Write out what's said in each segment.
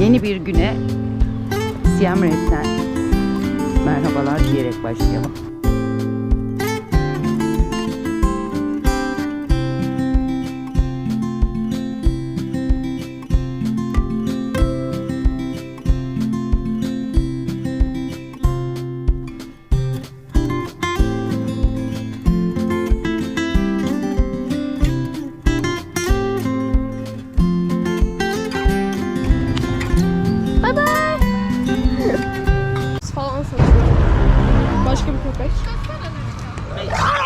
Yeni bir güne Siyam Red'den merhabalar diyerek başlayalım. Başka bir köpek. Şu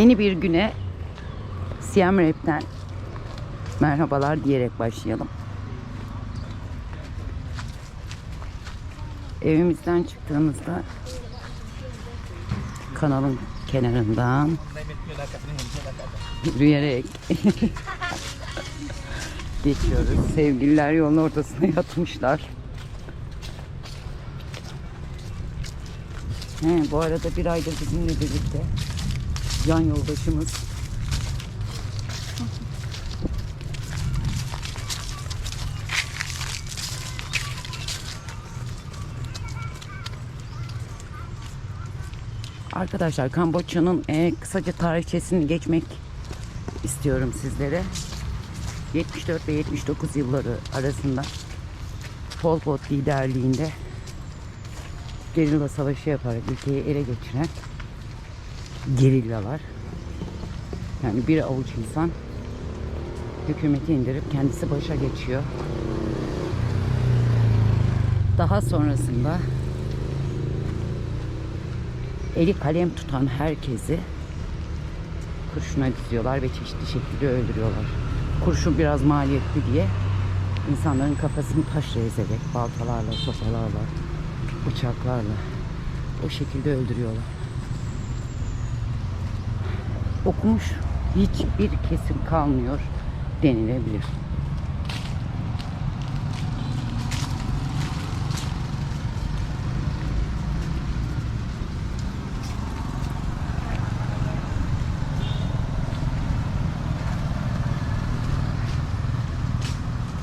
Yeni bir güne Siyam Red'den merhabalar diyerek başlayalım. Evimizden çıktığımızda kanalın kenarından yürüyerek geçiyoruz. Sevgililer yolun ortasına yatmışlar. He, bu arada bir aydır bizimle birlikte can yoldaşımız. Arkadaşlar Kamboçya'nın e, kısaca tarihçesini geçmek istiyorum sizlere. 74 ve 79 yılları arasında Pol Pot liderliğinde gerilla savaşı yaparak ülkeyi ele geçiren gerillalar. Yani bir avuç insan hükümeti indirip kendisi başa geçiyor. Daha sonrasında eli kalem tutan herkesi kurşuna diziyorlar ve çeşitli şekilde öldürüyorlar. Kurşun biraz maliyetli diye insanların kafasını taşla ezerek, baltalarla, sopalarla, bıçaklarla o şekilde öldürüyorlar. Okumuş hiçbir kesim kalmıyor denilebilir.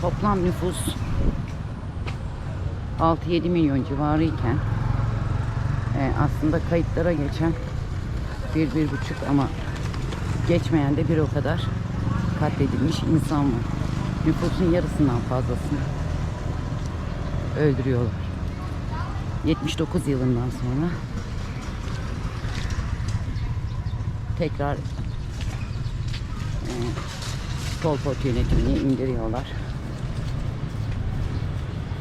Toplam nüfus 6-7 milyon civarı iken e, aslında kayıtlara geçen bir, bir buçuk ama geçmeyen de bir o kadar katledilmiş insan var. Nüfusun yarısından fazlasını öldürüyorlar. 79 yılından sonra tekrar e, Pol Pot yönetimini indiriyorlar.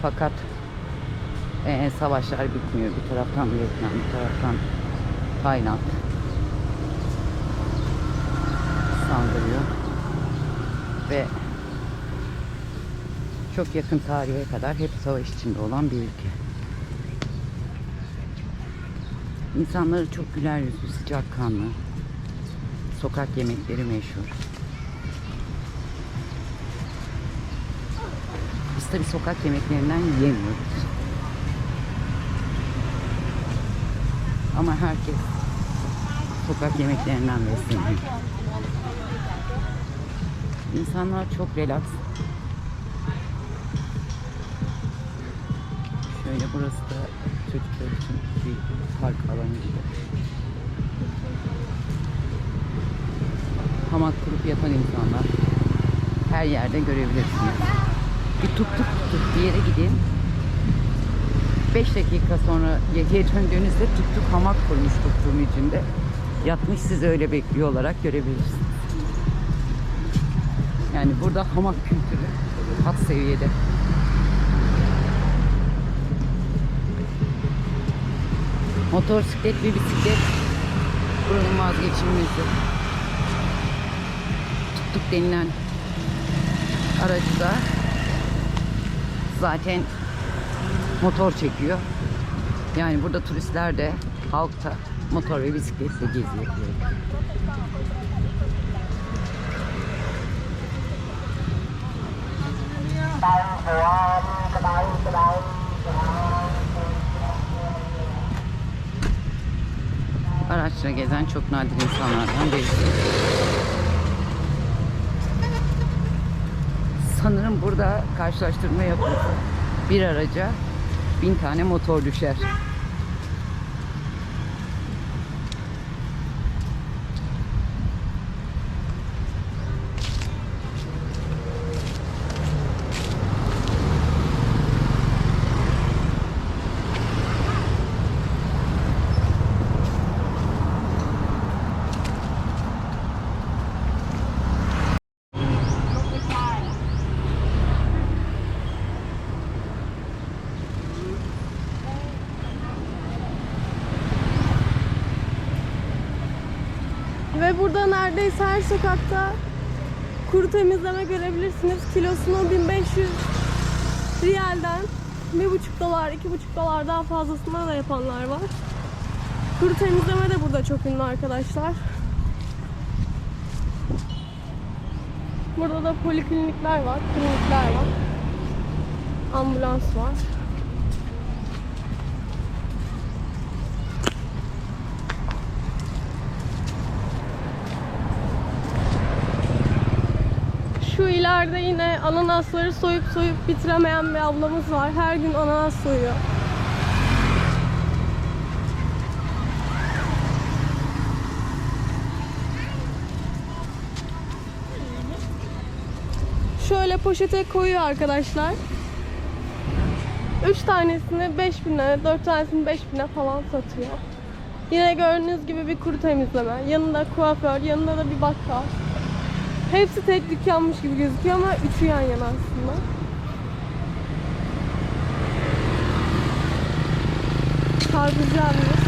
Fakat e, savaşlar bitmiyor. Bir taraftan Vietnam, bir taraftan Tayland saldırıyor. Ve çok yakın tarihe kadar hep savaş içinde olan bir ülke. İnsanları çok güler yüzlü, sıcakkanlı. Sokak yemekleri meşhur. Biz tabii sokak yemeklerinden yiyemiyoruz. Ama herkes sokak yemeklerinden besleniyor. İnsanlar çok relax. Şöyle burası da çocuklar için bir park alanı gibi. Hamak kurup yatan insanlar her yerde görebilirsiniz. Bir tuk tuk tuk bir yere gidin. 5 dakika sonra geriye döndüğünüzde tuk tuk hamak kurmuş tuttuğum içinde. Yatmış sizi öyle bekliyor olarak görebilirsiniz. Yani burada hamak kültürü hat seviyede. Motosiklet ve bisiklet buranın vazgeçilmezi. Tuk denilen aracı da zaten motor çekiyor. Yani burada turistler de halk da motor ve bisikletle geziyor. Araçla gezen çok nadir insanlardan birisi. Sanırım burada karşılaştırma yapılsa bir araca bin tane motor düşer. Ve burada neredeyse her sokakta kuru temizleme görebilirsiniz. Kilosunu 1500 riyalden 1,5 dolar, 2,5 dolar daha fazlasına da yapanlar var. Kuru temizleme de burada çok ünlü arkadaşlar. Burada da poliklinikler var, klinikler var. Ambulans var. Şu ileride yine ananasları soyup soyup bitiremeyen bir ablamız var. Her gün ananas soyuyor. Şöyle poşete koyuyor arkadaşlar. 3 tanesini 5000'e, 4 tanesini 5000'e falan satıyor. Yine gördüğünüz gibi bir kuru temizleme. Yanında kuaför, yanında da bir bakkal. Hepsi tek dükkanmış gibi gözüküyor ama üçü yan yana aslında. Karpuzcu abimiz.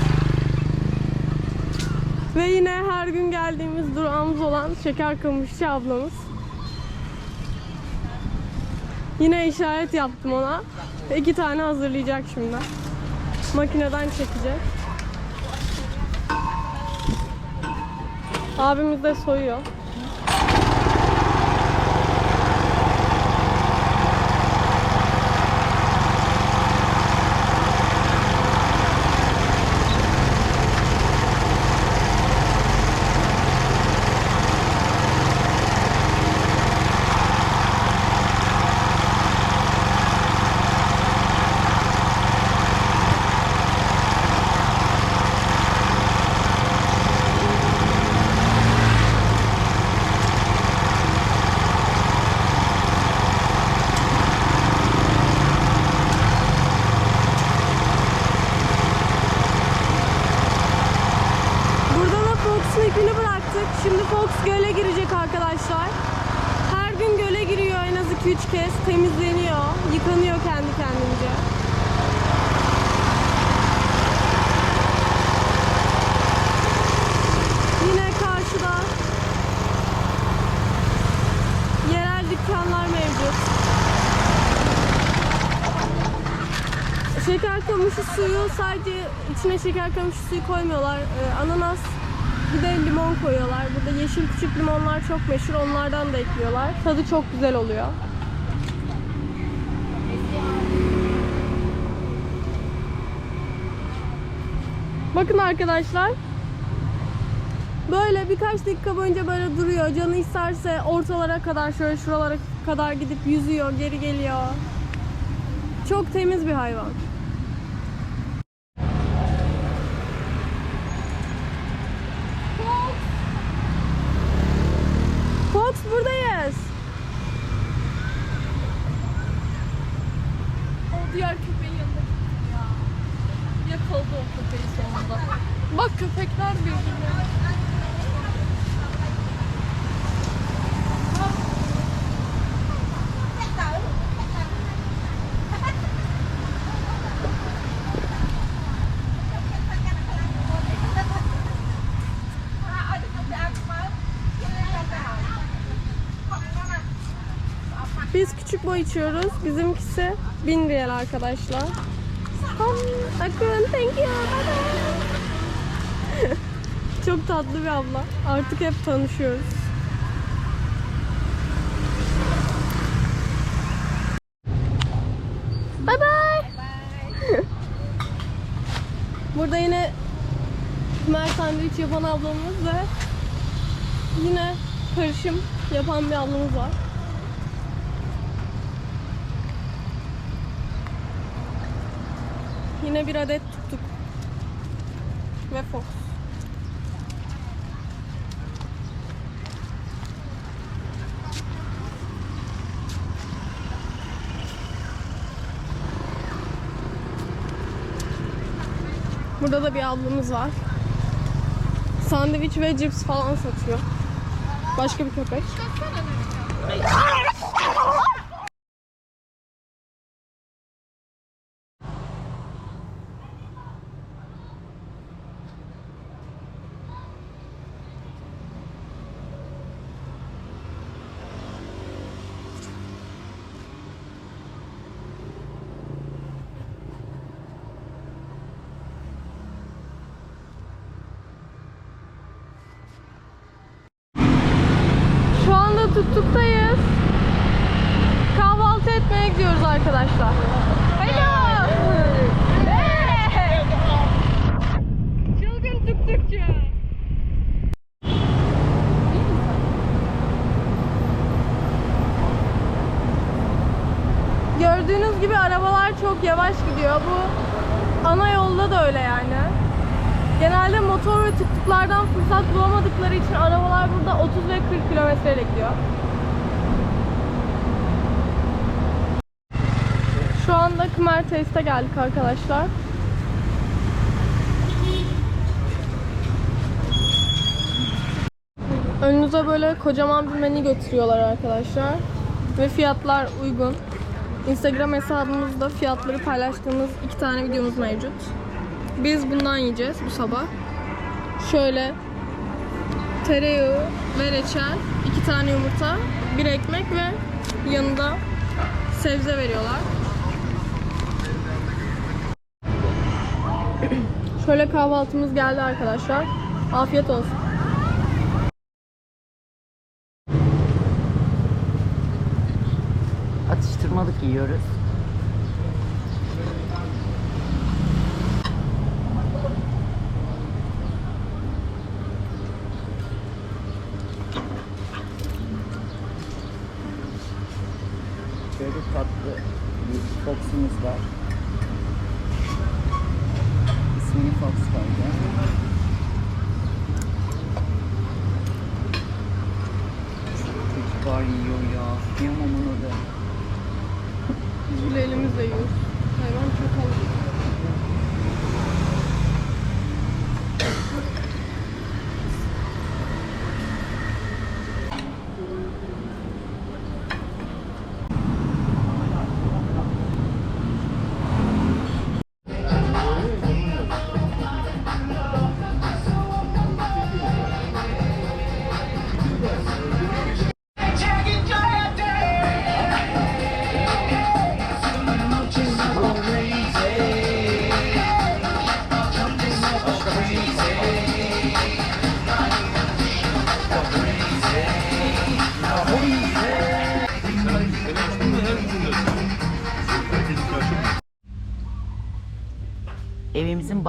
Ve yine her gün geldiğimiz durağımız olan şeker kamışçı ablamız. Yine işaret yaptım ona. İki tane hazırlayacak şimdi. Makineden çekecek. Abimiz de soyuyor. Burada ipini bıraktık. Şimdi Fox göle girecek arkadaşlar. Her gün göle giriyor en az 2-3 kez. Temizleniyor. Yıkanıyor kendi kendince. Yine karşıda yerel dükkanlar mevcut. Şeker kamışı suyu sadece içine şeker kamışı suyu koymuyorlar. Ee, ananas bir de limon koyuyorlar. Burada yeşil küçük limonlar çok meşhur. Onlardan da ekliyorlar. Tadı çok güzel oluyor. Bakın arkadaşlar. Böyle birkaç dakika boyunca böyle duruyor. Canı isterse ortalara kadar şöyle şuralara kadar gidip yüzüyor, geri geliyor. Çok temiz bir hayvan. Fox buradayız. O diğer köpeğin yanına gittim ya. Yakaladı o köpeği sonunda. Bak köpekler birbirine. Biz küçük boy içiyoruz. Bizimkisi 1000 riyal arkadaşlar. Akın thank you. Bye bye. Çok tatlı bir abla. Artık hep tanışıyoruz. Bye bye. Burada yine Mer sandviç yapan ablamız ve yine karışım yapan bir ablamız var. Yine bir adet tuttuk. Ve Fox. Burada da bir ablamız var. Sandviç ve cips falan satıyor. Başka bir köpek. Şu anda tuttuktayız. Kahvaltı etmeye gidiyoruz arkadaşlar. Hello. Çılgın tuttukçu. Gördüğünüz gibi arabalar çok yavaş gidiyor. Bu ana yolda da öyle yani. Genelde motor ve tuttuklardan fırsat bulamadıkları için arabalar burada 30 ve 40 kilometreyle gidiyor. Şu anda Khmer Taste'e geldik arkadaşlar. Önünüze böyle kocaman bir menü götürüyorlar arkadaşlar. Ve fiyatlar uygun. Instagram hesabımızda fiyatları paylaştığımız iki tane videomuz mevcut. Biz bundan yiyeceğiz bu sabah. Şöyle tereyağı ve reçel, iki tane yumurta, bir ekmek ve yanında sebze veriyorlar. Şöyle kahvaltımız geldi arkadaşlar. Afiyet olsun. Atıştırmalık yiyoruz. Şöyle tatlı bir foxumuz var. İsmini Fox koydu. Çocuklar yiyor ya. Kıyamam onu da. Biz bile elimizle yiyoruz. Hayvan çok alışık.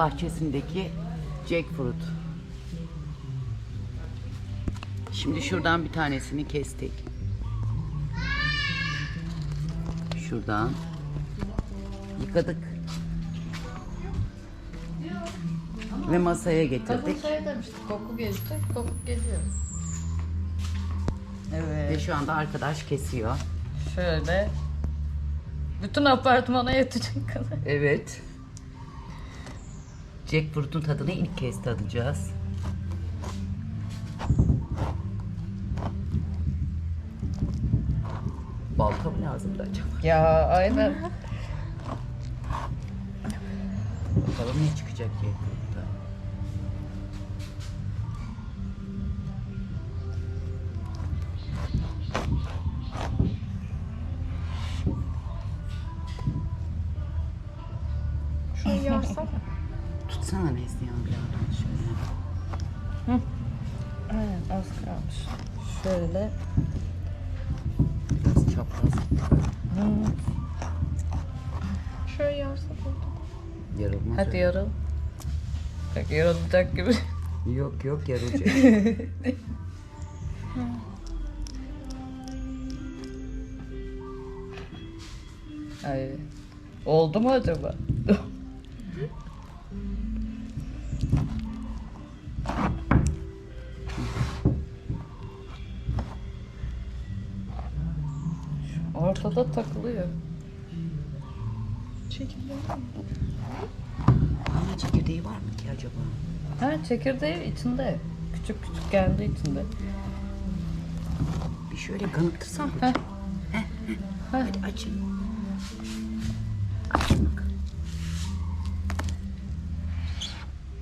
Bahçesindeki jackfruit. Şimdi şuradan bir tanesini kestik. Şuradan yıkadık. Ve masaya getirdik. Şey demiştik koku gelecek. Koku geliyor. Ve Evet. şu anda arkadaş kesiyor. Şöyle. Bütün apartmana yetecek kadar. Evet. Jackfruit'un tadını ilk kez tadacağız. Balta mı lazımdı acaba? Ya aynen. Bakalım ne çıkacak Jackfruit'ta. Yarıl. Bak yarılacak gibi. Yok yok yarılacak. Ay. Oldu mu acaba? Ortada takılıyor. Çekildi. Ama çekirdeği var mı ki acaba? Ha çekirdeği içinde. Küçük küçük kendi içinde. Bir şöyle kanıtırsan. Heh. Hadi açın. Açın bak.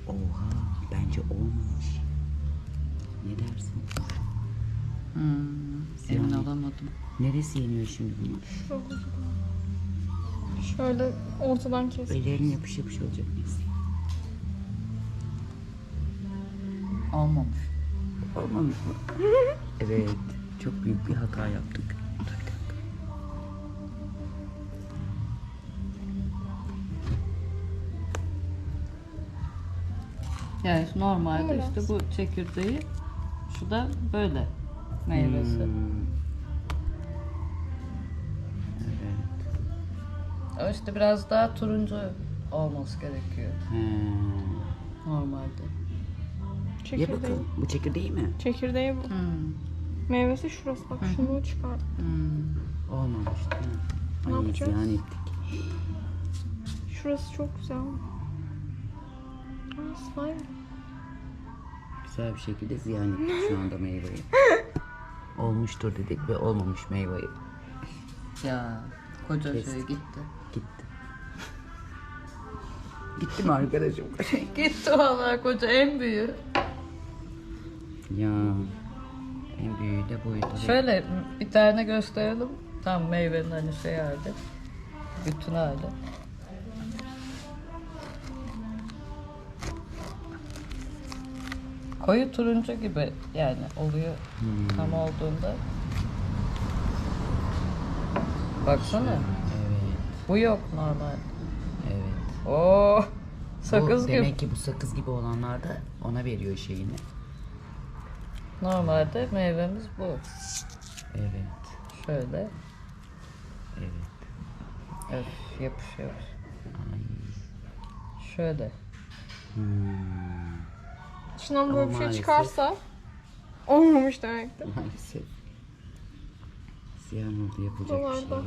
Oha bence olmamış. Ne dersin? Hmm, emin olamadım. Neresi yeniyor şimdi bunun? Şöyle ortadan kes. Ellerin yapış yapış olacak neyse. Olmamış. Olmamış mı? evet. Çok büyük bir hata yaptık. Yani normalde Biraz. işte bu çekirdeği, şu da böyle meyvesi. Hmm. Evet. O işte biraz daha turuncu olması gerekiyor He. normalde. Ye Çekirdeği. bakalım. Bu çekirdeği mi? Çekirdeği bu. Hmm. Meyvesi şurası bak şunu çıkar. Hmm. Olmamış? Ne Ay yapacağız? ziyan ettik. Şurası çok güzel. Aa, slime. Güzel bir şekilde ziyan ettik şu anda meyveyi. Olmuştur dedik ve olmamış meyveyi. Ya koca Kestik. şey gitti. Gitti. Gitti mi arkadaşım? gitti vallahi koca en büyüğü. Ya en büyüğü de buydu. Şöyle bir tane gösterelim. Tam meyvenin hani şey hali. Bütün hali. Koyu turuncu gibi yani oluyor tam olduğunda. Baksana. Evet, Bu yok normal. evet. Oo, sakız bu, gibi. Demek ki bu sakız gibi olanlar da ona veriyor şeyini. Normalde meyvemiz bu. Evet, Şöyle. evet. Öf, yapış yapış. Ay. Şöyle. Hmm. İçinden böyle bir şey maalesef- çıkarsa olmamış demektir. Maalesef. Ziyan oldu yapacak bir şey Buralarda. yok.